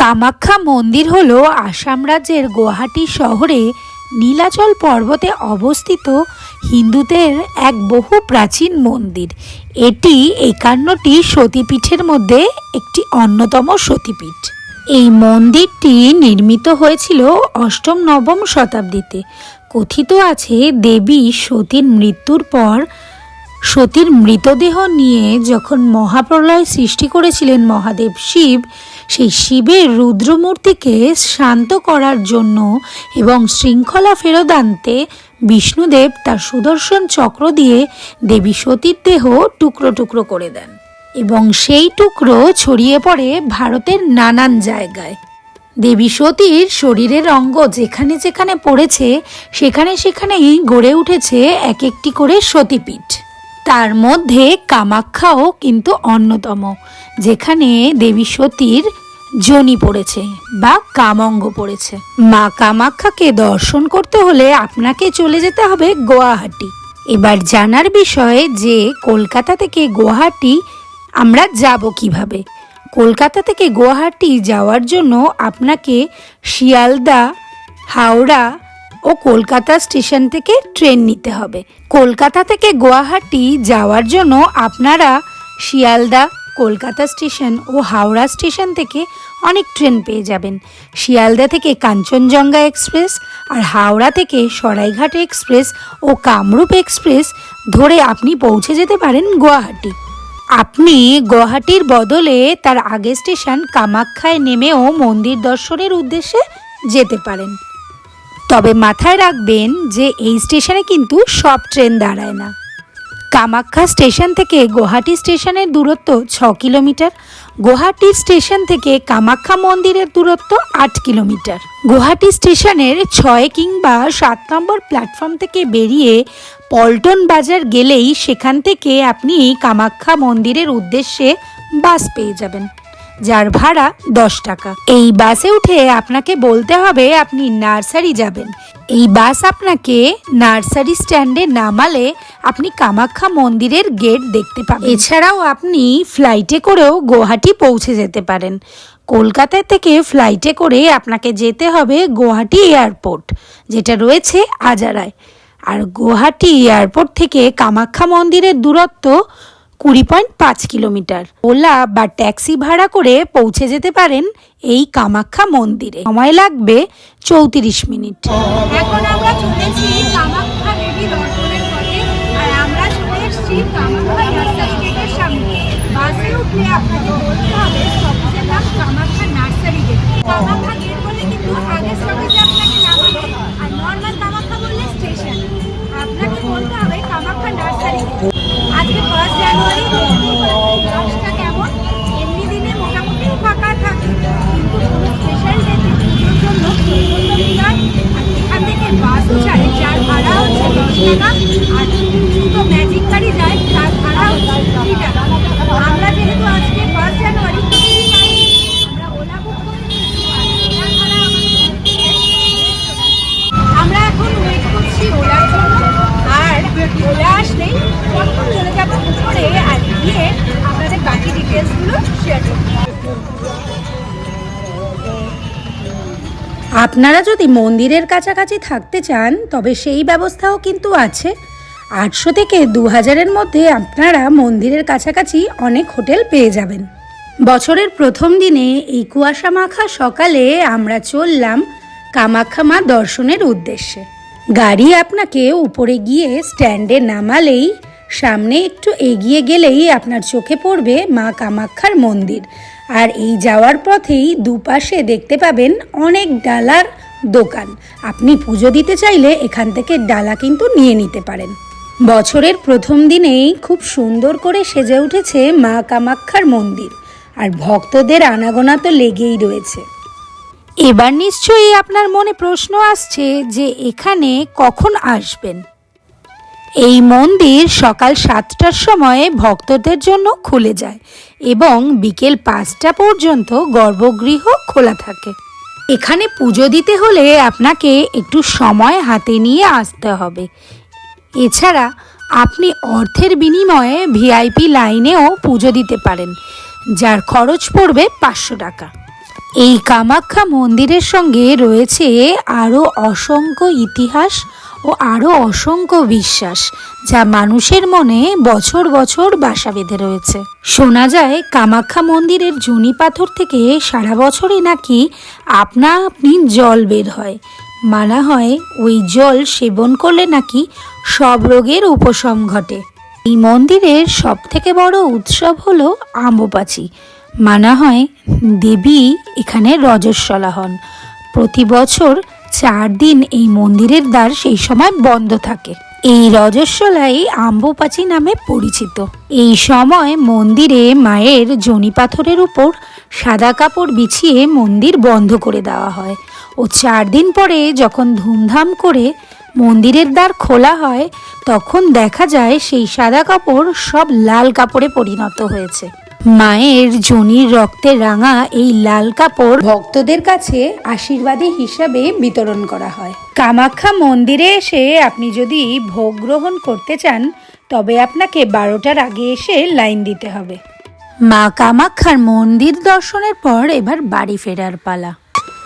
কামাখ্যা মন্দির হল আসাম রাজ্যের গুয়াহাটি শহরে নীলাচল পর্বতে অবস্থিত হিন্দুদের এক বহু প্রাচীন মন্দির। এটি একান্নটি সতীপীঠের মধ্যে একটি অন্যতম সতীপীঠ। এই মন্দিরটি নির্মিত হয়েছিল অষ্টম নবম শতাব্দীতে। কথিত আছে দেবী সতীর মৃত্যুর পর সতীর মৃতদেহ নিয়ে যখন মহাপ্রলয় সৃষ্টি করেছিলেন মহাদেব শিব, সেই শিবের রুদ্রমূর্তিকে শান্ত করার জন্য এবং শৃঙ্খলা ফেরত আনতে বিষ্ণুদেব তার সুদর্শন চক্র দিয়ে দেবী সতীর দেহ টুকরো টুকরো করে দেন এবং সেই টুকরো ছড়িয়ে পড়ে ভারতের নানান জায়গায়। দেবী সতীর শরীরের অঙ্গ যেখানে যেখানে পড়েছে, সেখানে সেখানেই গড়ে উঠেছে এক একটি করে সতীপীঠ। তার মধ্যে কামাখ্যাও কিন্তু অন্যতম, যেখানে দেবী সতীর জনি পড়েছে বা কামঙ্গ পড়েছে। মা কামাখ্যাকে দর্শন করতে হলে আপনাকে চলে যেতে হবে গুয়াহাটি। এবার জানার বিষয় যে কলকাতা থেকে গুয়াহাটি আমরা যাব কীভাবে? কলকাতা থেকে গুয়াহাটি যাওয়ার জন্য আপনাকে শিয়ালদা, হাওড়া ও কলকাতা স্টেশন থেকে ট্রেন নিতে হবে। কলকাতা থেকে গুয়াহাটি যাওয়ার জন্য আপনারা শিয়ালদা, কলকাতা স্টেশন ও হাওড়া স্টেশন থেকে অনেক ট্রেন পেয়ে যাবেন। শিয়ালদা থেকে কাঞ্চনজঙ্ঘা এক্সপ্রেস আর হাওড়া থেকে সরাইঘাট এক্সপ্রেস ও কামরূপ এক্সপ্রেস ধরে আপনি পৌঁছে যেতে পারেন গুয়াহাটি। আপনি গুয়াহাটির বদলে তার আগের স্টেশন কামাখ্যায় নেমেও মন্দির দর্শনের উদ্দেশ্যে যেতে পারেন। তবে মাথায় রাখবেন যে এই স্টেশনে কিন্তু সব ট্রেন দাঁড়ায় না। কামাখ্যা স্টেশন থেকে গুয়াহাটি স্টেশনের দূরত্ব ছ কিলোমিটার, গুয়াহাটি স্টেশন থেকে কামাখ্যা মন্দিরের দূরত্ব আট কিলোমিটার। গুয়াহাটি স্টেশনের ছয় কিংবা সাত নম্বর প্ল্যাটফর্ম থেকে বেরিয়ে পল্টন বাজার গেলেই সেখান থেকে আপনি কামাখ্যা মন্দিরের উদ্দেশ্যে বাস পেয়ে যাবেন। যার ভাড়া দশ টাকা। এই বাসে উঠে আপনাকে বলতে হবে আপনি নার্সারি যাবেন। এই বাস আপনাকে নার্সারি স্ট্যান্ডে নামালে আপনি কামাখ্যা মন্দিরের গেট দেখতে পাবেন। এছাড়াও আপনি ফ্লাইটে করেও গুয়াহাটি পৌঁছে যেতে পারেন। কলকাতা থেকে ফ্লাইটে করে আপনাকে যেতে হবে গুয়াহাটি এয়ারপোর্ট, যেটা রয়েছে আজারায়। আর গুয়াহাটি এয়ারপোর্ট থেকে কামাখ্যা মন্দিরের দূরত্ব কুড়ি পয়েন্ট পাঁচ কিলোমিটার। ওলা বা ট্যাক্সি ভাড়া করে পৌঁছে যেতে পারেন এই কামাখ্যা মন্দিরে। সময় লাগবে চৌত্রিশ মিনিট। এখন আমরা চলেছি কামাখ্যা দেবী দর্শনের পথে, আর আমরা চলে এসেছি কামাখ্যা সামনে। বাসে আপনাকে Come on. আপনারা যদি মন্দিরের কাছাকাছি থাকতে চান, তবে সেই ব্যবস্থাও কিন্তু আছে। আটশো থেকে দু হাজারের মধ্যে আপনারা মন্দিরের কাছাকাছি অনেক হোটেল পেয়ে যাবেন। বছরের প্রথম দিনে এই কুয়াশা মাখা সকালে আমরা চললাম কামাখ্যা মা দর্শনের উদ্দেশ্যে। গাড়ি আপনাকে উপরে গিয়ে স্ট্যান্ডে নামালেই, সামনে একটু এগিয়ে গেলেই আপনার চোখে পড়বে মা কামাখ্যার মন্দির। আর এই যাওয়ার পথেই দুপাশে দেখতে পাবেন অনেক ডালার দোকান। আপনি পুজো দিতে চাইলে এখান থেকে ডালা কিন্তু নিয়ে নিতে পারেন। বছরের প্রথম দিনেই খুব সুন্দর করে সেজে উঠেছে মা কামাখ্যার মন্দির। আর ভক্তদের আনাগোনা তো লেগেই রয়েছে। এবার নিশ্চয়ই আপনার মনে প্রশ্ন আসছে যে এখানে কখন আসবেন? এই মন্দির সকাল সাতটার সময় ভক্তদের জন্য খুলে যায় এবং বিকেল পাঁচটা পর্যন্ত গর্ভগৃহ খোলা থাকে। এখানে পুজো দিতে হলে আপনাকে একটু সময় হাতে নিয়ে আসতে হবে। এছাড়া আপনি অর্থের বিনিময়ে ভিআইপি লাইনেও পুজো দিতে পারেন, যার খরচ পড়বে পাঁচশো টাকা। এই কামাখ্যা মন্দিরের সঙ্গে রয়েছে আরও অসংখ্য ইতিহাস ও আরও অসংখ্য বিশ্বাস, যা মানুষের মনে বছর বছর বাসা বেঁধে রয়েছে। শোনা যায়, কামাখ্যা মন্দিরের জুনি পাথর থেকে সারা বছরই নাকি আপনা আপনি জল বের হয়। মানা হয়, ওই জল সেবন করলে নাকি সব রোগের উপশম ঘটে। এই মন্দিরের সব থেকে বড় উৎসব হলো আম্বপাচি। মানা হয় দেবী এখানে রজস্বলা হন। প্রতি বছর চার দিন এই মন্দিরের দ্বার সেই সময় বন্ধ থাকে। এই রজস্বলাই আম্বপাচি নামে পরিচিত। এই সময় মন্দিরে মায়ের জনি পাথরের উপর সাদা কাপড় বিছিয়ে মন্দির বন্ধ করে দেওয়া হয় ও চার দিন পরে যখন ধুমধাম করে মন্দিরের দ্বার খোলা হয়, তখন দেখা যায় সেই সাদা কাপড় সব লাল কাপড়ে পরিণত হয়েছে। মায়ের জনির রক্তে রাঙা এই লাল কাপড় ভক্তদের কাছে আশীর্বাদী হিসাবে বিতরণ করা হয়। কামাখ্যা মন্দিরে এসে আপনি যদি ভোগ গ্রহণ করতে চান, তবে আপনাকে বারোটার আগে এসে লাইন দিতে হবে। মা কামাখ্যার মন্দির দর্শনের পর এবার বাড়ি ফেরার পালা।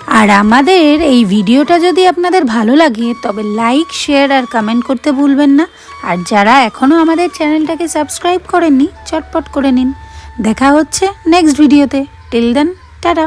আর আমাদের এই ভিডিওটা যদি আপনাদের ভালো লাগে, তবে লাইক, শেয়ার আর কমেন্ট করতে ভুলবেন না। আর যারা এখনও আমাদের চ্যানেলটাকে সাবস্ক্রাইব করেননি, চটপট করে নিন। দেখা হচ্ছে নেক্সট ভিডিওতে টিল দেন টাটা